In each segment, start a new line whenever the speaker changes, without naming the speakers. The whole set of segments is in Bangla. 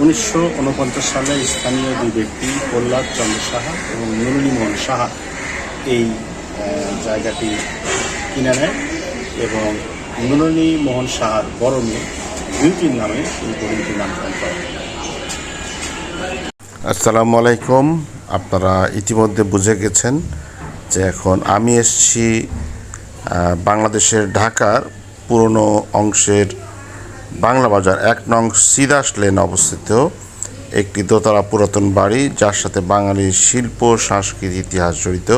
উনিশশো উনপঞ্চাশ সালে স্থানীয় দুই ব্যক্তি, প্রহ্লাদ চন্দ্র সাহা এবং নুরুলিমোহন সাহা, এই জায়গাটি কিনে নেয় এবং মোহন সাহার বড় মেয়ে বিউটির নামে এই বোর্ডিংটির নামকরণ করে।
আসসালামু আলাইকুম। আপনারা ইতিমধ্যে বুঝে গেছেন যে এখন আমি এসছি বাংলাদেশের ঢাকার পুরনো অংশের বাংলা বাজার এক নং সিদাস লেন অবস্থিত একটি দোতলা পুরাতন বাড়ি, যার সাথে বাঙালির শিল্প সংস্কৃতি ইতিহাস জড়িত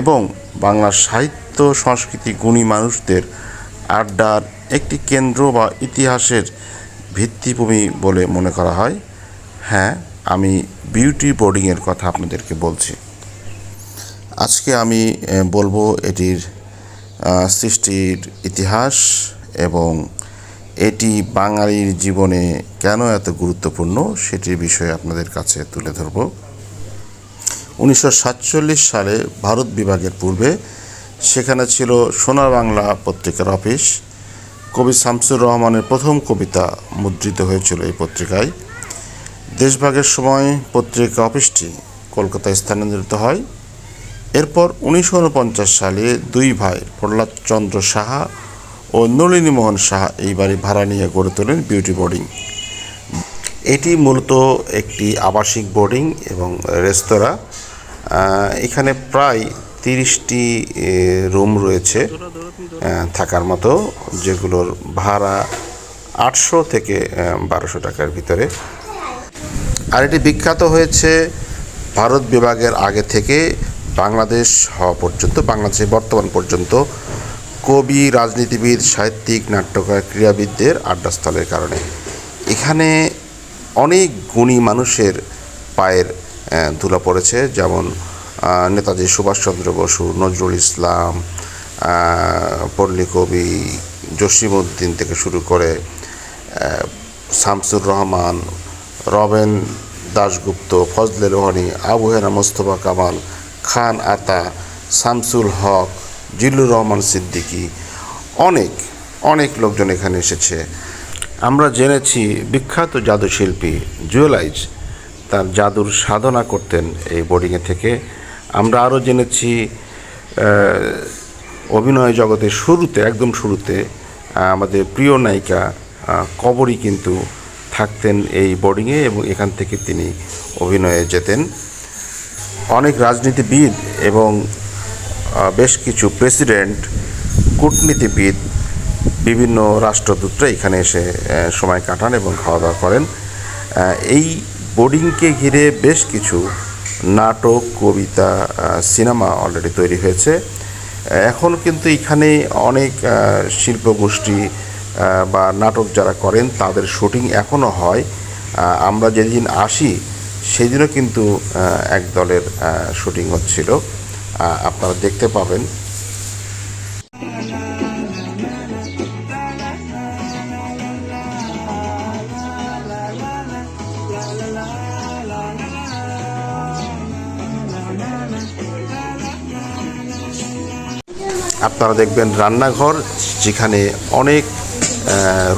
এবং বাংলা সাহিত্য, সংস্কৃতি গুণী মানুষদের আড্ডার একটি কেন্দ্র বা ইতিহাসের ভিত্তিভূমি বলে মনে করা হয়। হ্যাঁ আমি বিউটি বোর্ডিংয়ের কথা আপনাদেরকে বলছি। আজকে আমি বলব এটির সৃষ্টির ইতিহাস এবং এটি বাঙালির জীবনে কেন এত গুরুত্বপূর্ণ সেটির বিষয়ে আপনাদের কাছে তুলে ধরব। উনিশশো সাতচল্লিশ সালে ভারত বিভাগের পূর্বে সেখানে ছিল সোনার বাংলা পত্রিকার অফিস। কবি শামসুর রহমানের প্রথম কবিতা মুদ্রিত হয়েছিল এই পত্রিকায়। দেশভাগের সময় পত্রিকা অফিসটি কলকাতায় স্থানান্তরিত হয়। এরপর উনিশশো উনপঞ্চাশ সালে দুই ভাই প্রহ্লাদ চন্দ্র সাহা ও নলিনী মোহন সাহা এই বাড়ি ভাড়া নিয়ে গড়ে তোলেন বিউটি বোর্ডিং। এটি মূলত একটি আবাসিক বোর্ডিং এবং রেস্তোরাঁ। এখানে প্রায় তিরিশটি রুম রয়েছে থাকার মতো, যেগুলোর ভাড়া আটশো থেকে বারোশো টাকার ভিতরে। আর এটি বিখ্যাত হয়েছে ভারত বিভাগের আগে থেকে বাংলাদেশ হওয়া পর্যন্ত বাংলাদেশে বর্তমান পর্যন্ত। কবি, রাজনীতিবিদ, সাহিত্যিক, নাট্যকার, ক্রীড়াবিদদের আড্ডাস্থলের কারণে। এখানে অনেক গুণী মানুষের পায়ের ধুলা পড়েছে। যেমন নেতাজি সুভাষচন্দ্র বসু, নজরুল ইসলাম পল্লী কবি জসিমউদ্দিন থেকে শুরু করে শামসুর রহমান, রবেন দাশগুপ্ত, ফজলে রোহানি আবু হেনা মোস্তফা কামাল, খান আতা, শামসুল হক জিল্লুর রহমান সিদ্দিকী, অনেক অনেক লোকজন এখানে এসেছে। আমরা জেনেছি বিখ্যাত জাদুশিল্পী জুয়েলাইজ, তার জাদুর সাধনা করতেন এই বোর্ডিংয়ে থেকে। আমরা আরও জেনেছি অভিনয় জগতের শুরুতে, একদম শুরুতে আমাদের প্রিয় নায়িকা কবরই কিন্তু থাকতেন এই বোর্ডিংয়ে এবং এখান থেকে তিনি অভিনয়ে যেতেন। অনেক রাজনীতিবিদ এবং বেশ কিছু প্রেসিডেন্ট, কূটনীতিবিদ, বিভিন্ন রাষ্ট্রদূতরা এখানে এসে সময় কাটান এবং খাওয়া দাওয়া করেন এই বোর্ডিংকে ঘিরে বেশ কিছু নাটক, কবিতা সিনেমা অলরেডি তৈরি হয়েছে। এখন কিন্তু এখানে অনেক শিল্পগোষ্ঠী বা নাটক যারা করেন, তাদের শুটিং এখনও হয়। আমরা যেদিন আসি, সেদিনও কিন্তু এক দলের শুটিং হচ্ছিল। আপনারা দেখতে পাবেন। আপনারা দেখবেন রান্নাঘর যেখানে অনেক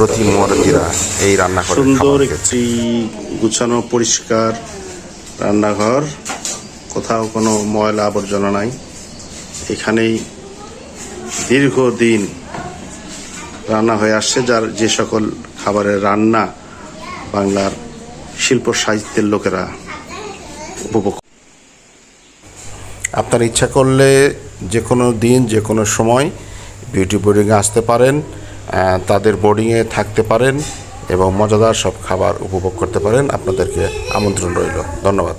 রতি মরতিরা এই রান্নাঘরে
সুন্দর একটি গুছানো পরিষ্কার রান্নাঘর। কোথাও কোনো ময়লা আবর্জনা নাই। এখানেই দীর্ঘদিন রান্না হয়ে আসছে, যার যে সকল খাবারের রান্না বাংলার শিল্প সাহিত্যের লোকেরা উপভোগ
আপনার ইচ্ছা করলে যে কোনো দিন, যে কোনো সময় বিউটি বোর্ডিংয়ে আসতে পারেন তাদের বোর্ডিংয়ে থাকতে পারেন এবং মজাদার সব খাবার উপভোগ করতে পারেন। আপনাদেরকে আমন্ত্রণ রইল। ধন্যবাদ।